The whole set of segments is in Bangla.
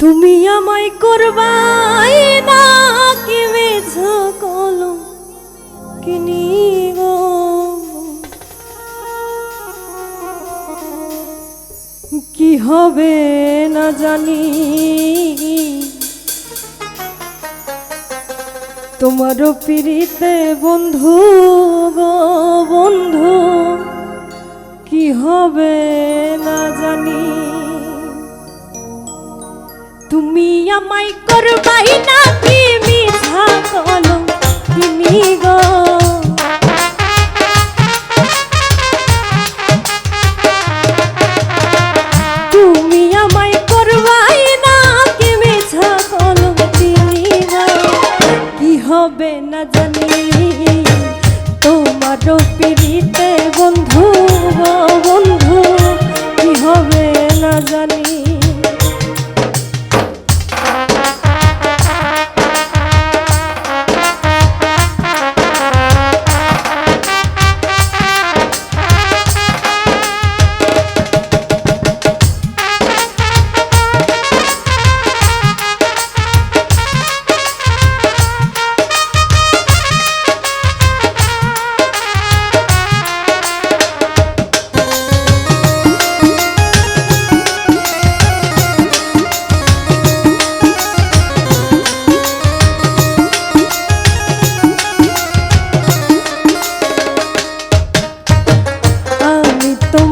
তুমি আমায় করবাই না কি মেঝ কলম কিনি কি হবে না জানি। তোমারও পিড়িতে বন্ধু গো বন্ধু, কি হবে না তুমি আমায় করবাই না তুমি কলম কিনি গো।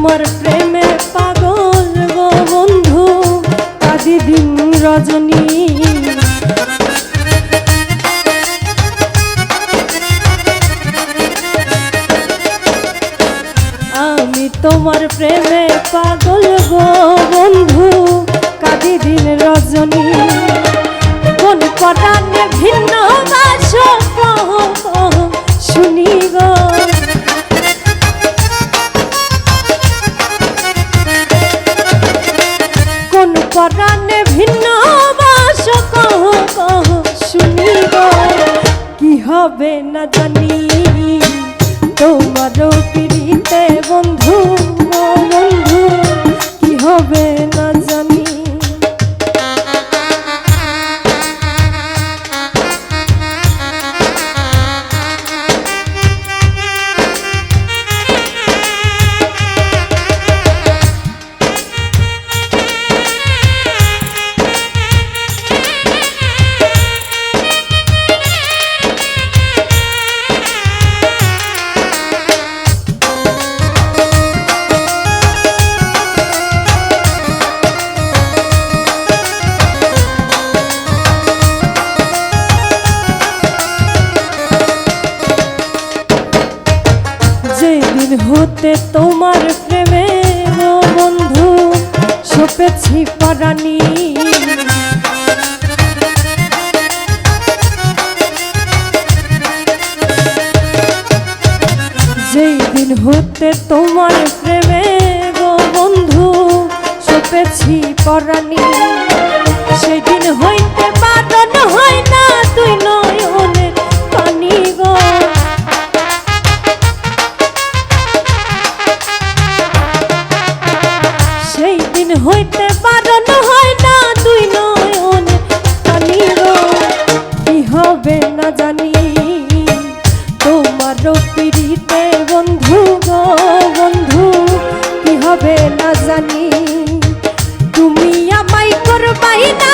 তোমার প্রেমে পাগল গো বন্ধু কাজী দিন রজনী। আমি তোমার প্রেমে পাগল গো হবে না জানি হতে তোমার প্রেমে বন্ধু, সপেছি পারানি যেই দিন হতে তোমার প্রেমে গো বন্ধু, সপেছি পরানি সেদিন হইতে বাদন হয় না তুই নয়নের হবে না জানি। তোমার পিড়িতে বন্ধু গো বন্ধু, কি হবে না জানি। তুমি আমায় করবাই না